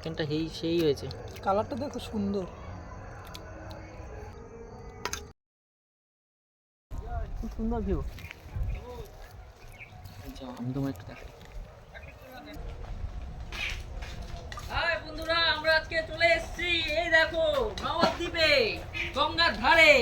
চিকেনটা সেই সেই হয়েছে। কালারটা দেখো সুন্দর। খুব সুন্দর ভিউ আমি তোমার একটু দেখাই। বন্ধুরা আমরা আজকে চলে এসেছি এই দেখো নবদ্বীপে গঙ্গার ধারে।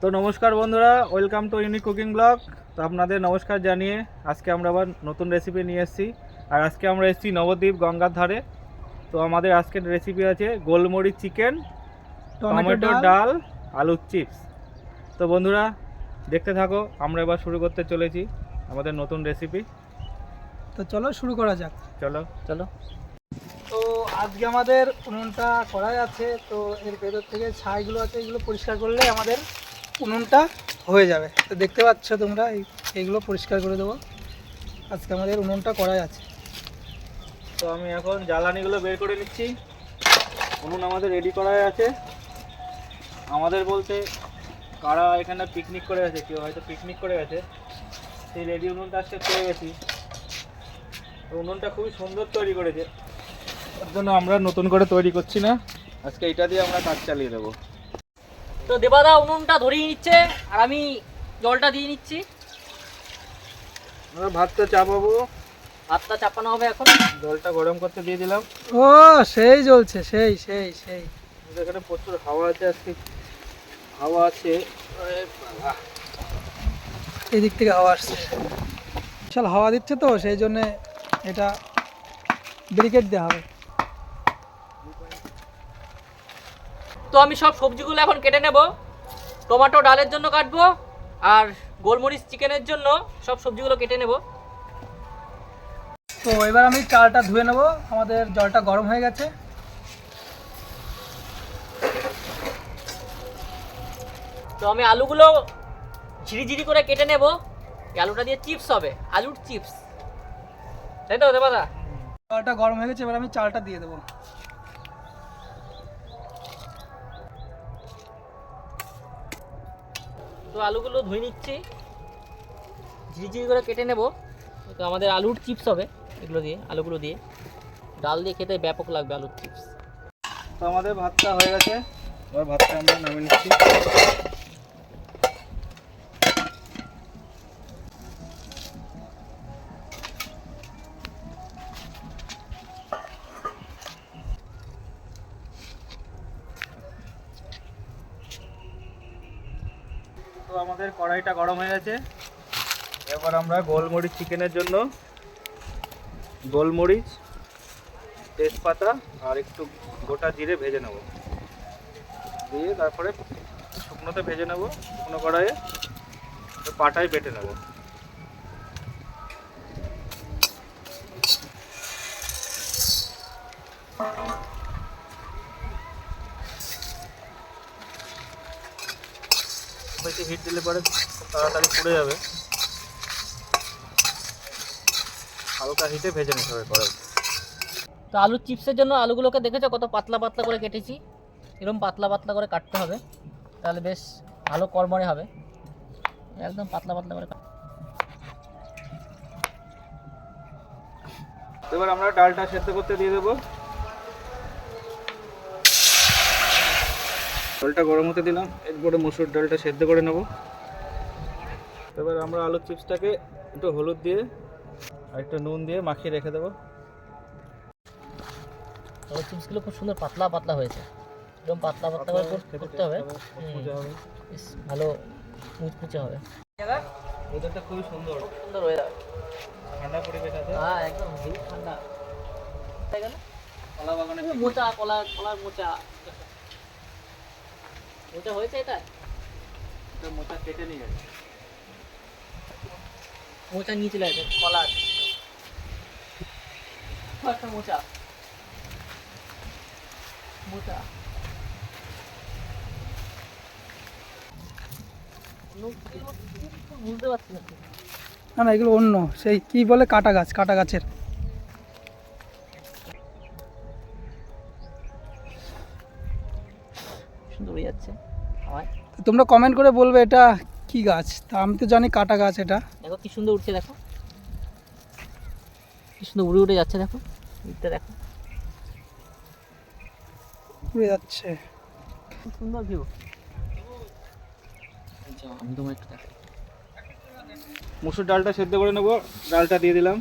তো নমস্কার বন্ধুরা welcome to unique cooking blog. তো আপনাদের নমস্কার জানিয়ে আজকে আমরা আবার নতুন রেসিপি নিয়ে এসেছি। আর আজকে আমরা এসেছি নবদ্বীপ গঙ্গার ধারে। তো আমাদের আজকের রেসিপি আছে গোলমরিচ চিকেন টমেটো ডাল। আলুর চিপস তো বন্ধুরা দেখতে থাকো আমরা এবার শুরু করতে চলেছি আমাদের নতুন রেসিপি তো চলো শুরু করা যাক। চলো। চলো। তো আজকে আমাদের উনুনটা করা আছে তো এর ভেতর থেকে ছাইগুলো আছে এগুলো পরিষ্কার করলে আমাদের উনুনটা হয়ে যাবে। তো দেখতে পাচ্ছ তোমরা, এই, এইগুলো পরিষ্কার করে দেবো। আজকে আমাদের উনুনটা করাই আছে। তো আমি এখন জ্বালানিগুলো বের করে নিচ্ছি। উনুন আমাদের রেডি করাই আছে। আমাদের বলতে কারা এখানে পিকনিক করে গেছে, কেউ হয়তো পিকনিক করে গেছে, সেই রেডি উনুনটা আজকে পেয়ে গেছি। উনুনটা খুবই সুন্দর তৈরি করেছে। তার জন্য আমরা নতুন করে তৈরি করছি না। আজকে এটা দিয়ে আমরা কাজ চালিয়ে দেবো। তো দেবাদা উনুনটা ধরিয়ে নিচ্ছে আর আমি জলটা দিয়ে নিচ্ছি। আমরা ভাতটা চাপাবো। ভাতটা চাপানো হবে এখন। জলটা গরম করতে দিয়ে দিলাম। ও সেই জ্বলছে সেই সেই সেই। এখানে প্রচুর হাওয়া আছে আজকে হাওয়া আছে। আরে বাবা। এই দিক থেকে হাওয়া আসছে। বিশাল হাওয়া দিচ্ছে তো সেই জন্যে এটা ব্রিকেট দেওয়া হবে। তো আমি সব সবজিগুলো এখন কেটে নেব। টমেটো ডালের জন্য কাটবো আর গোলমরিচ চিকেনের জন্য সব সবজিগুলো কেটে নেব। তো এবার আমি চালটা ধুয়ে নেব। আমাদের জলটা গরম হয়ে গেছে। তো আমি আলুগুলো ঝিরিঝিরি করে কেটে নেব। আলুটা দিয়ে চিপস হবে আলুর চিপস। তাই তো দেবাদা? জলটা গরম হয়ে গেছে এবার আমি চালটা দিয়ে দেবো। তো আলুগুলো ধুয়ে নিচ্ছি। ঝিরিঝিরি করে কেটে নেব। তো আমাদের আলুর চিপস হবে এগুলো দিয়ে, আলুগুলো দিয়ে। ডাল দিয়ে খেতে ব্যাপক লাগবে আলুর চিপস। তো আমাদের ভাতটা হয়ে গেছে। এবার ভাতটা আমরা নামিয়ে নিচ্ছি। কড়াইটা গরম হয়ে গেছে। এবার আমরা গোলমরিচ চিকেনের জন্য গোলমরিচ, তেজপাতা আর একটু গোটা জিরে ভেজে নেব। দিয়ে তারপরে শুকনোতে ভেজে নেব, শুকনো কড়াইয়ে পাটায় বেটে নেব। বেশি হিট দিলে পরে খুব তাড়াতাড়ি পুড়ে যাবে। হালকা হিটে ভেজে নিতে হবে পরে তো আলুর চিপসের জন্য আলুগুলোকে দেখেছ? কত পাতলা পাতলা করে কেটেছি। এরকম পাতলা পাতলা করে কাটতে হবে। তাহলে বেশ ভালো কর্মরে হবে। একদম পাতলা পাতলা করে কাট- এবার আমরা ডালটা সেদ্ধ করতে দিয়ে দেবো। ডালটা গরম হতে দিলাম এরপরে মসুর ডালটা সেদ্ধ করে নেব। এবার আমরা আলুর চিপসটাকে একটু হলুদ দিয়ে আর একটু নুন দিয়ে মাখিয়ে রেখে দেবো। আলুর চিপসগুলো খুব সুন্দর পাতলা পাতলা হয়েছে। একদম পাতলা পাতলা করে করতে হবে। মজা হবে। বেশ ভালো মুচমুচে হবে। ওয়েদারটা খুবই সুন্দর। সুন্দর হয়ে যাবে। ঠান্ডা পরিবেশ আছে। হ্যাঁ একদম ঠান্ডা। গেল কলা বাগানে মোচা কলা কলার মোচা। মোচা হয়েছে এটা? মোটা কেটে নিয়ে গেছে। মোচা নিয়ে চলে কলা আছে একটা মোচা মোচা বুঝতে পারছি না। না না এগুলো অন্য। সেই কি বলে? কাটা গাছ কাটা গাছের। সুন্দর হয়ে যাচ্ছে। হাওয়ায় তোমরা কমেন্ট করে বলবে এটা কি গাছ? তা আমি তো জানি কাটা গাছ এটা। দেখো কি সুন্দর উঠছে দেখো। কি সুন্দর উড়ে উড়ে যাচ্ছে দেখো। দিকটা দেখো। উড়ে যাচ্ছে। খুব সুন্দর ভিউ আমি তোমার একটু দেখো মুসুর ডালটা সেদ্ধ করে নেব। ডালটা দিয়ে দিলাম।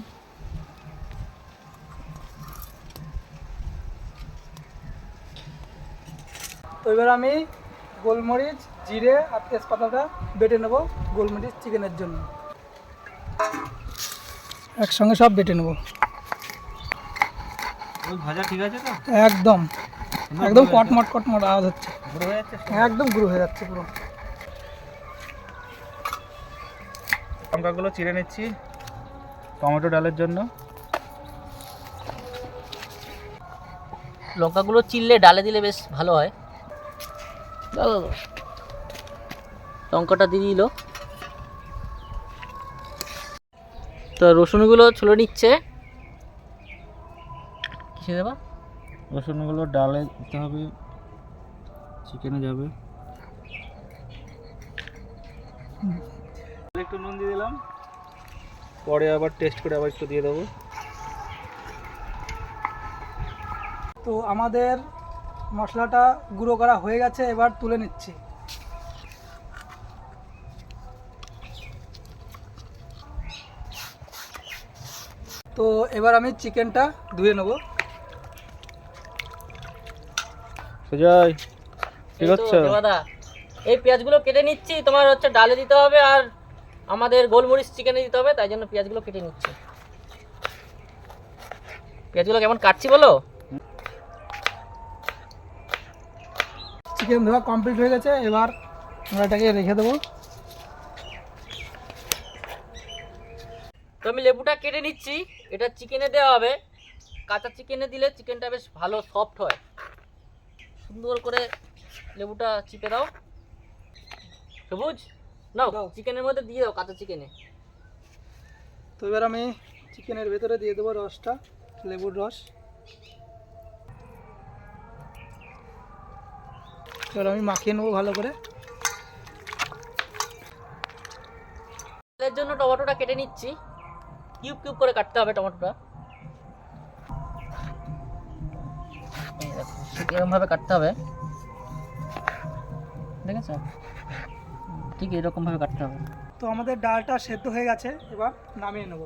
তো এবার আমি গোলমরিচ জিরে আর তেজপাতাটা বেটে নেব গোলমরিচ চিকেনের জন্য। একসঙ্গে সব বেটে নেব। ওই ভাজা ঠিক আছে তো? একদম। একদম কটমট কটমট আওয়াজ হচ্ছে। হয়ে একদম গুঁড়ো হয়ে যাচ্ছে পুরো। লঙ্কাগুলো চিড়ে নিচ্ছি টমেটো ডালের জন্য। লঙ্কাগুলো চিললে ডালে দিলে বেশ ভালো হয়। লঙ্কাটা দিয়ে দিল। তো রসুনগুলো ছুলে নিচ্ছে। কিসে দেবা? রসুনগুলো ডালে দিতে হবে। চিকেনে যাবে। একটু নুন দিয়ে দিলাম। পরে আবার টেস্ট করে আবার একটু দিয়ে দেবো। তো আমাদের মশলাটা গুঁড়ো করা হয়ে গেছে এবার তুলে নিচ্ছি। তো এবার আমি চিকেনটা ধুয়ে নেব। সুজয় হচ্ছে এই পেঁয়াজগুলো কেটে নিচ্ছি তোমার হচ্ছে ডালে দিতে হবে আর আমাদের গোলমরিচ চিকেনে দিতে হবে তাই জন্য পেঁয়াজগুলো কেটে নিচ্ছি। পেঁয়াজগুলো কেমন কাটছি বলো? চিকেন ধোয়া কমপ্লিট হয়ে গেছে এবার আমরা এটাকে রেখে দেবো। তো আমি লেবুটা কেটে নিচ্ছি এটা চিকেনে দেওয়া হবে। কাঁচা চিকেনে দিলে চিকেনটা বেশ ভালো সফট হয়। সুন্দর করে লেবুটা চিপে দাও। সবুজ? নাও। চিকেনের মধ্যে দিয়ে দাও কাঁচা চিকেনে। তো এবার আমি চিকেনের ভেতরে দিয়ে দেবো রসটা লেবুর রস। এবার আমি মাখিয়ে নেব ভালো করে। জন্য টমেটোটা কেটে নিচ্ছি। কিউব কিউব করে কাটতে হবে টমেটোটা। এরকমভাবে কাটতে হবে। ঠিক আছে ঠিক এরকমভাবে কাটতে হবে। তো আমাদের ডালটা সেদ্ধ হয়ে গেছে এবার নামিয়ে নেব।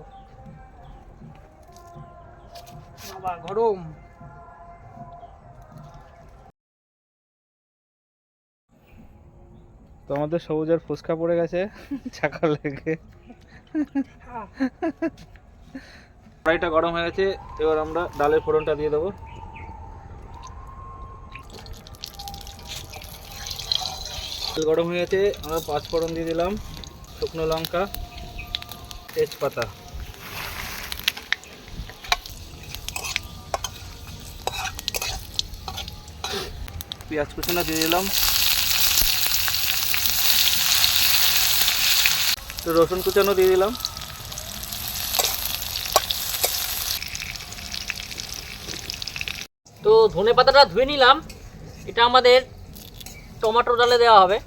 বাবা গরম। তো আমাদের সবুজের ফুচকা পড়ে গেছে। চাকা লেগে। কড়াইটা গরম হয়ে গেছে, এবার আমরা ডালের ফোড়নটা দিয়ে দেবো। গরম হয়ে গেছে, আমরা পাঁচ ফোড়ন দিয়ে দিলাম, শুকনো লঙ্কা, তেজপাতা। পেঁয়াজ কুচুনা দিয়ে দিলাম। তো রসুন কুচানো দিয়ে দিলাম। তো ধনে পাতাটা ধুয়ে নিলাম। এটা আমাদের টমেটো ডালে দেওয়া হবে।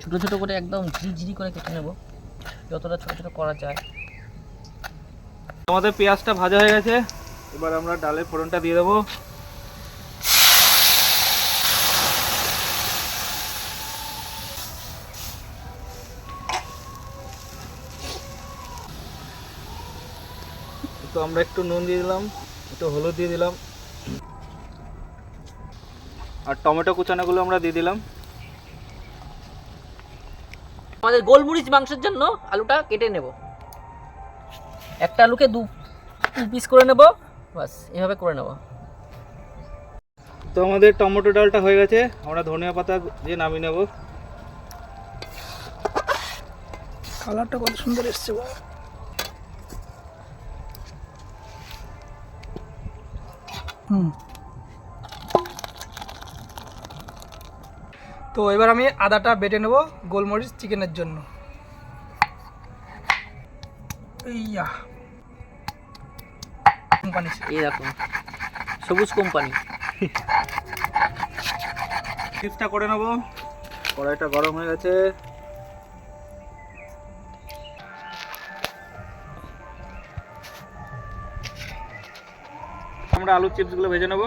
ছোটো ছোটো করে একদম ঝিরি ঝিরি করে কেটে নেব যতটা ছোটো ছোটো করা যায়। আমাদের পেঁয়াজটা ভাজা হয়ে গেছে। এবার আমরা ডালের ফোড়নটা দিয়ে দেবো। তো আমরা একটু নুন দিয়ে দিলাম একটু হলুদ দিয়ে দিলাম। আর টমেটো কুচানোগুলো আমরা দিয়ে দিলাম। আমাদের গোলমরিচ মাংসের জন্য আলুটা কেটে নেব। একটা আলুকে দু পিস করে নেব বাস এভাবে করে নেব। তো আমাদের টমেটো ডালটা হয়ে গেছে আমরা ধনিয়া পাতা দিয়ে নামিয়ে নেব। কালারটা কত সুন্দর এসছে বাবা। তো এবার আমি আদাটা বেটে নেব গোলমরিচ চিকেনের জন্য। ইয়া। কোম্পানি সবুজ কোম্পানি। চিপসটা করে নেব। কড়াইটা গরম হয়ে গেছে। আমরা আলুর চিপসগুলো ভেজে নেব।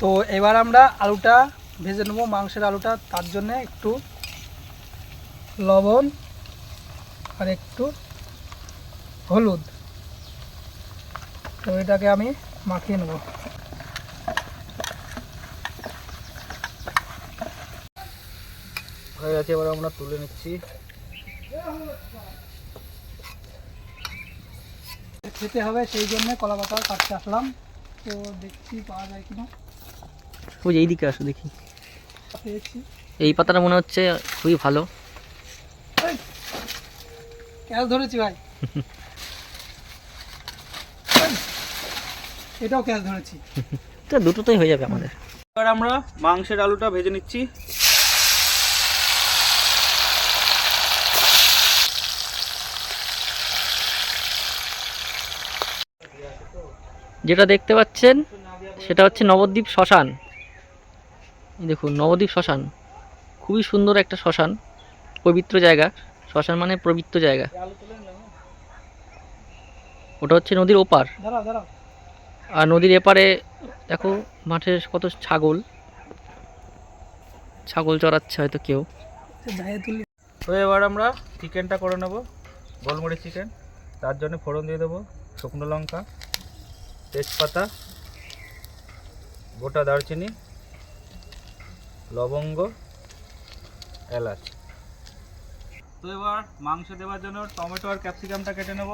তো এবার আমরা আলুটা ভেজে নেব, মাংসের আলুটা। তার জন্য একটু লবণ আর একটু হলুদ। তো এটাকে আমি মাখিয়ে নেব। হয়ে গেছে এবার আমরা তুলে নিচ্ছি। খেতে হবে সেই জন্য কলা পাতা কাটতে আসলাম। তো দেখছি পাওয়া যায় কিনা। ওই যে এইদিকে আসো দেখি। পেয়েছি। এই পাতাটা মনে হচ্ছে খুবই ভালো। ক্যাচ ধরেছি ভাই। এটাও ক্যাচ ধরেছি। তো দুটোতেই হয়ে যাবে আমাদের। এবার আমরা মাংসের আলুটা ভেজে নিচ্ছি। যেটা দেখতে পাচ্ছেন, সেটা হচ্ছে নবদ্বীপ শ্মশান। দেখুন, নবদ্বীপ শ্মশান। খুবই সুন্দর একটা শ্মশান, পবিত্র জায়গা। শ্মশান মানে পবিত্র জায়গা। ওটা হচ্ছে নদীর ওপার। আর নদীর এপারে, দেখো মাঠে কত ছাগল। ছাগল চড়াচ্ছে হয়তো কেউ। তো এবার আমরা চিকেনটা করে নেব, গোলমরিচ চিকেন তার জন্য ফোড়ন দিয়ে দেবো, শুকনো লঙ্কা। তেজপাতা, গোটা দারচিনি, লবঙ্গ, এলাচ। তো এবার মাংস দেওয়ার জন্য টমেটো আর ক্যাপসিকামটা কেটে নেব।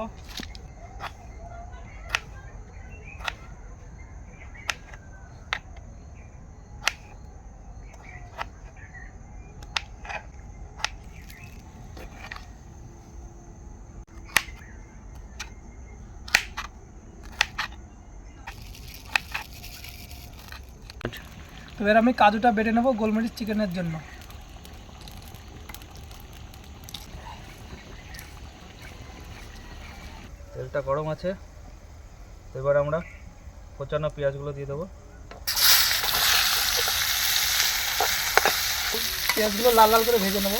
এবার আমি কাজুটা বেটে নেব গোলমরিচ চিকেনের জন্য। তেলটা গরম আছে। এবার আমরা কোচানো পেঁয়াজগুলো দিয়ে দেবো। পেঁয়াজগুলো লাল লাল করে ভেজে নেব।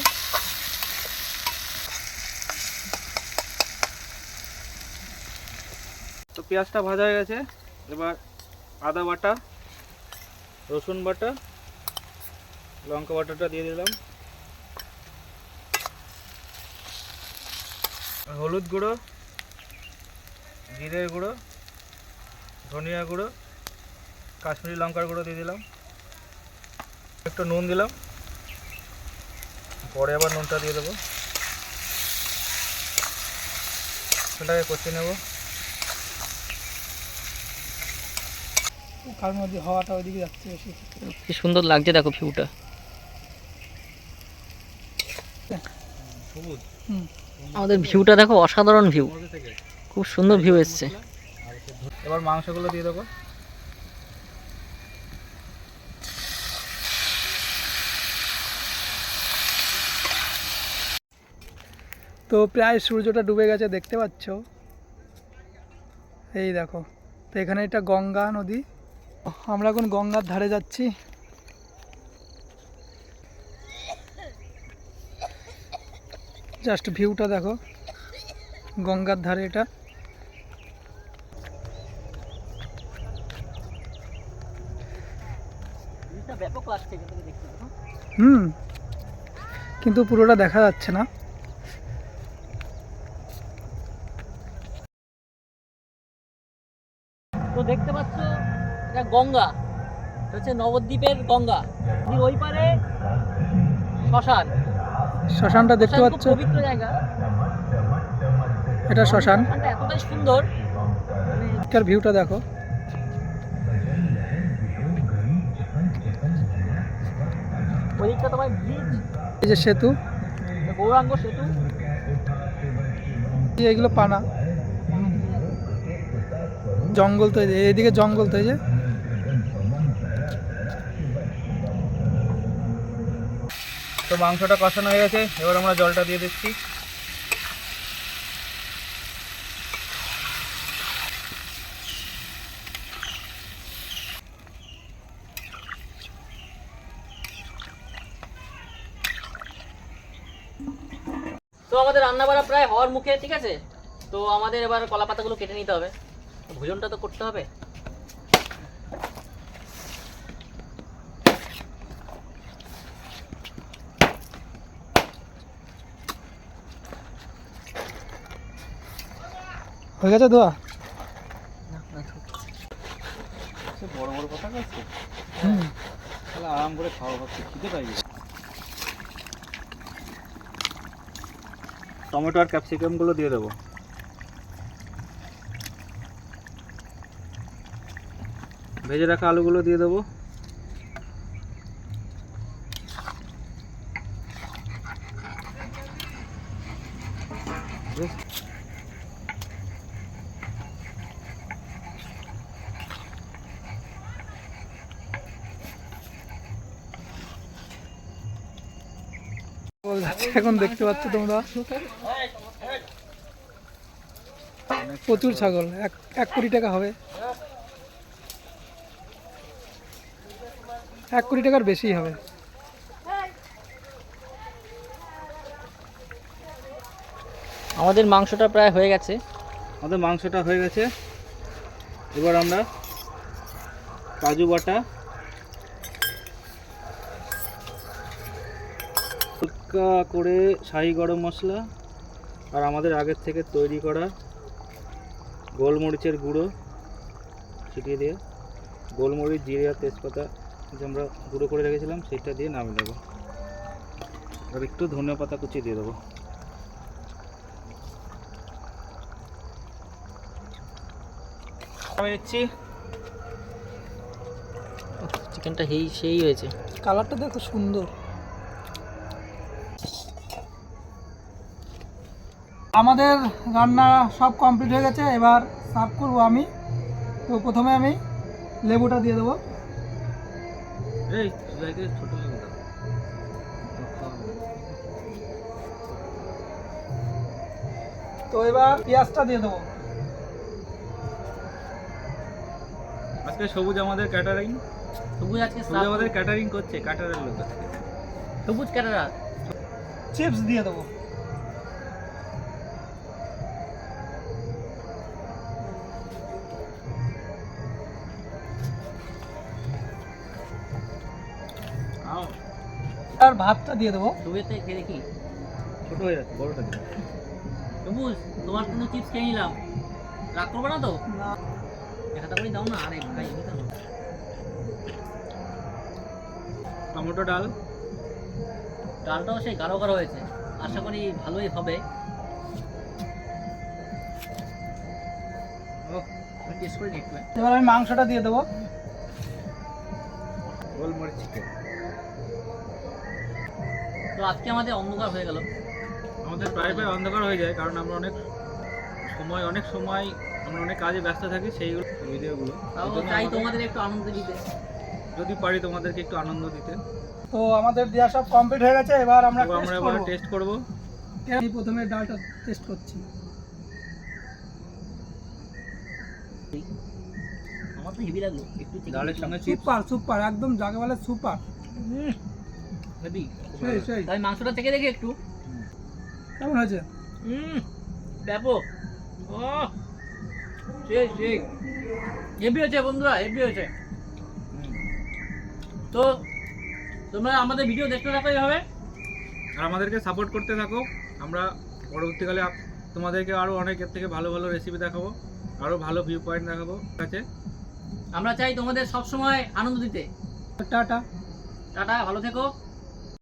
তো পেঁয়াজটা ভাজা হয়ে গেছে। এবার আদা বাটা রসুন বাটা, লঙ্কা বাটাটা দিয়ে দিলাম। হলুদ গুঁড়ো, জিরের গুঁড়ো, ধনিয়া গুঁড়ো, কাশ্মীরি লঙ্কার গুঁড়ো দিয়ে দিলাম। একটু নুন দিলাম। পরে আবার নুনটা দিয়ে দেবো। সেটাকে কষিয়ে নেব। কারণ নদী হাওয়াটা ওইদিকে যাচ্ছে বেশি। কি সুন্দর লাগছে দেখো ভিউটা। হুম। আমাদের ভিউটা দেখো অসাধারণ ভিউ। খুব সুন্দর ভিউ এসছে। এবার মাংসগুলো দিয়ে দেবো। তো প্রায় সূর্যটা ডুবে গেছে দেখতে পাচ্ছ? এই দেখো তো এখানে এটা গঙ্গা নদী। আমরা এখন গঙ্গার ধারে যাচ্ছি। জাস্ট ভিউটা দেখো। গঙ্গার ধারে এটা। হুম। কিন্তু পুরোটা দেখা যাচ্ছে না তো দেখতে পাচ্ছ এটা গঙ্গা। হচ্ছে নবদ্বীপের গঙ্গা। ওই পারে শ্মশান। শ্মশানটা দেখতে পাচ্ছ? পবিত্র জায়গা। এটা শ্মশান। এতটাই সুন্দর। এখানকার ভিউটা দেখো। ওইদিকটা তোমার ব্রিজ এই যে সেতু। গৌরাঙ্গ সেতু। এই যে এগুলো পানা। জঙ্গল তো এই যে, এইদিকে জঙ্গল তো তো মাংসটা কষানো হয়ে গেছে, এবার আমরা জলটা দিয়ে দিচ্ছি। তো আমাদের রান্নাবাড়া প্রায় হওয়ার মুখে, ঠিক আছে? তো আমাদের এবার কলা পাতাগুলো কেটে নিতে হবে। ভোজনটা তো করতে হবে। হয়ে গেছে সে বড় বড় কথা বলছে তাহলে আরাম করে খাওয়া ভাবছি খিদে পাই টমেটো আর ক্যাপসিকামগুলো দিয়ে দেবো। ভেজে রাখা আলুগুলো দিয়ে দেবো বেশ, বল যাচ্ছে এখন দেখতে পাচ্ছ তোমরা? প্রচুর ছাগল এক এক কোটি টাকা হবে। এক কোটি টাকার বেশি হবে। আমাদের মাংসটা প্রায় হয়ে গেছে। আমাদের মাংসটা হয়ে গেছে। এবার আমরা কাজু বাটা হালকা করে শাহি গরম মশলা আর আমাদের আগের থেকে তৈরি করা গোলমরিচের গুঁড়ো ছিটিয়ে দিয়ে গোলমরিচ জিরে আর তেজপাতা যে আমরা গুঁড়ো করে রেখেছিলাম সেটা দিয়ে নামিয়ে দেবো আর একটু ধনিয়া পাতা কুচি দিয়ে দেবো। আমি নিচ্ছি। চিকেনটা হেই সেই হয়েছে। কালারটা দেখো সুন্দর। আমাদের রান্না সব কমপ্লিট হয়ে গেছে এবার সার্ভ করব আমি। তো প্রথমে আমি লেবুটা দিয়ে দেবো। এই ছোট লেবু তো এবার পেঁয়াজটা দিয়ে দেবো। আজকে সবুজ আমাদের ক্যাটারিং সবুজ আজকে সবুজ আমাদের ক্যাটারিং করছে ক্যাটারের লোক। সবুজ ক্যাটারা চিপস দিয়ে দেবো। আর ভাতটা দিয়ে দেবো। খেয়ে দেখি। ছোট হয়ে যাচ্ছে বড়টা দিন সবুজ তোমার চিপস খেয়ে নিলাম। রাগ করবে না তো? না। একটা করে দাও না আরে ভাই টমেটো ডাল। ডালটাও সেই গাঢ় গাঢ় হয়েছে। আশা করি ভালোই হবে। ও আমি করে দেখবে এবার আমি মাংসটা দিয়ে দেবো। গোলমরিচ চিকেন তো আজকে আমাদের অন্ধকার হয়ে গেল। আমাদের প্রায় প্রায় অন্ধকার হয়ে যায় কারণ আমরা অনেক সময় অনেক সময় আমরা অনেক কাজে ব্যস্ত থাকি সেইগুলো ভিডিওগুলো। চাই তোমাদের একটু আনন্দ দিতে। যদি পারি তোমাদেরকে একটু আনন্দ দিতে। তো আমাদের দেওয়া সব কমপ্লিট হয়ে গেছে এবার আমরা আমরা টেস্ট এবার করব। টেস্ট করব। আমি প্রথমে ডালটা টেস্ট করছি। আমার তো হেভি লাগল একটু ডালের সঙ্গে সুপার সুপার একদম যাকে বলে সুপার। হেভি সেই সেই। তাই মাংসটা থেকে দেখি একটু। কেমন হয়েছে? হুম ব্যাপক ও সেই সেই। হেভি হয়েছে বন্ধুরা হেভি হয়েছে। তো তোমরা আমাদের ভিডিও দেখতে থাকো এইভাবে। আর আমাদেরকে সাপোর্ট করতে থাকো। আমরা পরবর্তীকালে তোমাদেরকে আরও অনেক এর থেকে ভালো ভালো রেসিপি দেখাবো। আরও ভালো ভিউ পয়েন্ট দেখাবো। ঠিক আছে? আমরা চাই তোমাদের সব সময় আনন্দ দিতে। টাটা। টাটা ভালো থেকো।